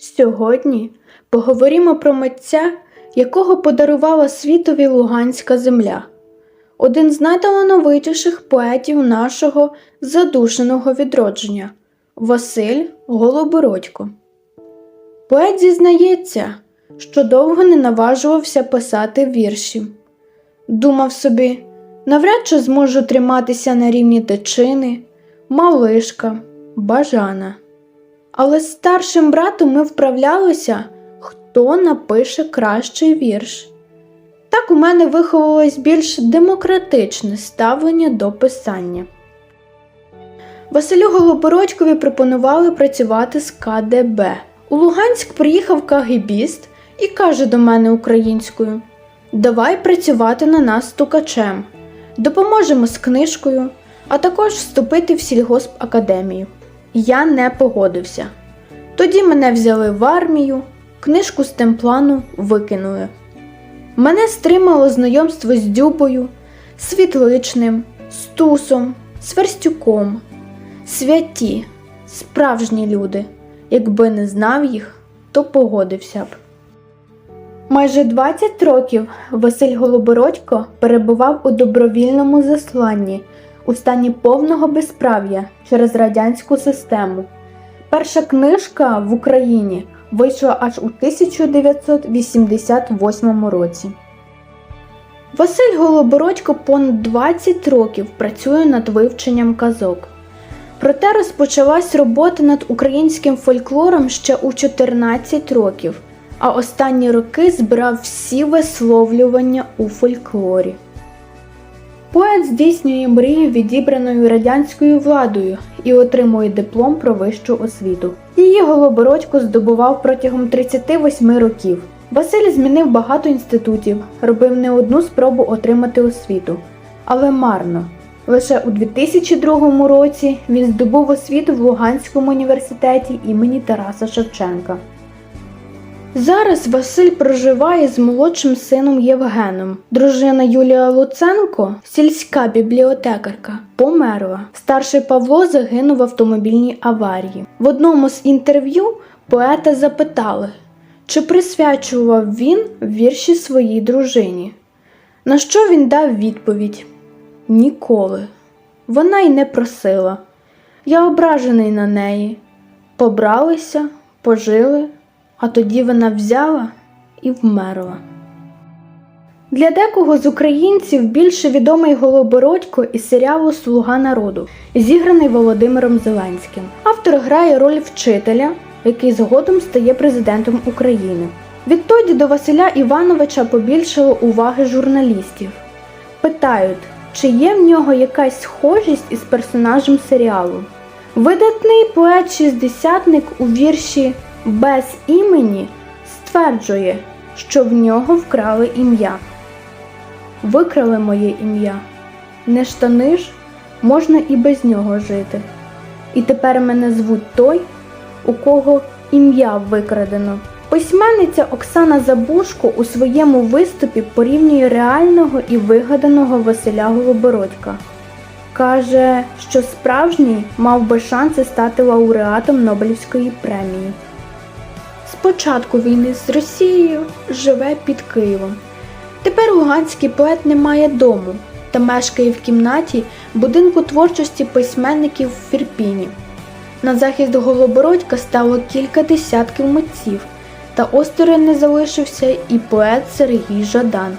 Сьогодні поговоримо про митця, якого подарувала світові Луганська земля, один з найталановитіших поетів нашого задушеного відродження Василь Голобородько. Поет зізнається, що довго не наважувався писати вірші. Думав собі, навряд чи зможу триматися на рівні течини, малишка, бажана. Але з старшим братом ми вправлялися, хто напише кращий вірш. Так у мене виховалось більш демократичне ставлення до писання. Василю Голобородькові пропонували працювати з КДБ. У Луганськ приїхав кагібіст і каже до мене українською: Давай працювати на нас стукачем, допоможемо з книжкою, а також вступити в сільгоспакадемію. Я не погодився. Тоді мене взяли в армію, книжку з темплану викинули. Мене стримало знайомство з Дюбою, Світличним, Стусом, Сверстюком. Святі, справжні люди. Якби не знав їх, то погодився б. Майже 20 років Василь Голобородько перебував у добровільному засланні у стані повного безправ'я через радянську систему. Перша книжка в Україні вийшла аж у 1988 році. Василь Голобородько понад 20 років працює над вивченням казок. Проте розпочалась робота над українським фольклором ще у 14 років, а останні роки збирав всі висловлювання у фольклорі. Поет здійснює мрію, відібраною радянською владою, і отримує диплом про вищу освіту. Її Голобородько здобував протягом 38 років. Василь змінив багато інститутів, робив не одну спробу отримати освіту, але марно. Лише у 2002 році він здобув освіту в Луганському університеті імені Тараса Шевченка. Зараз Василь проживає з молодшим сином Євгеном. Дружина Юлія Луценко, сільська бібліотекарка, померла. Старший Павло загинув в автомобільній аварії. В одному з інтерв'ю поета запитали, чи присвячував він вірші своїй дружині. На що він дав відповідь: Ніколи. Вона й не просила. Я ображений на неї. Побралися, пожили а тоді вона взяла і вмерла. Для декого з українців більше відомий Голобородько із серіалу Слуга народу, зіграний Володимиром Зеленським. Автор грає роль вчителя, який згодом стає президентом України. Відтоді до Василя Івановича побільшало уваги журналістів. Питають, чи є в нього якась схожість із персонажем серіалу. Видатний поет-шістдесятник у вірші без імені стверджує, що в нього вкрали ім'я. Викрали моє ім'я. Не штани ж, можна і без нього жити. І тепер мене звуть той, у кого ім'я викрадено. Письменниця Оксана Забушко у своєму виступі порівнює реального і вигаданого Василя Голобородька. Каже, що справжній мав би шанси стати лауреатом Нобелівської премії. Початку війни з Росією живе під Києвом. Тепер луганський поет не має дому та мешкає в кімнаті будинку творчості письменників в Фірпіні. На захист Голобородька стало кілька десятків митців, та осторонь не залишився і поет Сергій Жадан.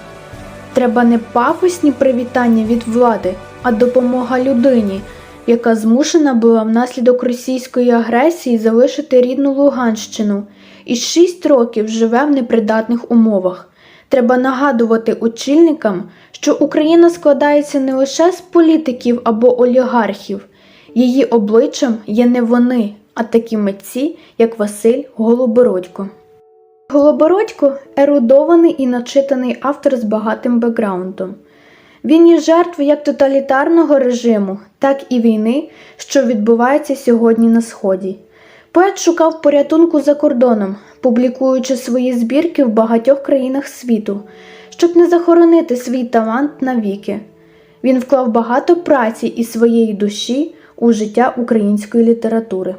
Треба не пафосні привітання від влади, а допомога людині, яка змушена була внаслідок російської агресії залишити рідну Луганщину і шість років живе в непридатних умовах. Треба нагадувати очільникам, що Україна складається не лише з політиків або олігархів, її обличчям є не вони, а такі митці, як Василь Голобородько. Голобородько ерудований і начитаний автор з багатим бекграундом. Він є жертвою як тоталітарного режиму, так і війни, що відбувається сьогодні на Сході. Поет шукав порятунку за кордоном, публікуючи свої збірки в багатьох країнах світу, щоб не захоронити свій талант навіки. Він вклав багато праці і своєї душі у життя української літератури.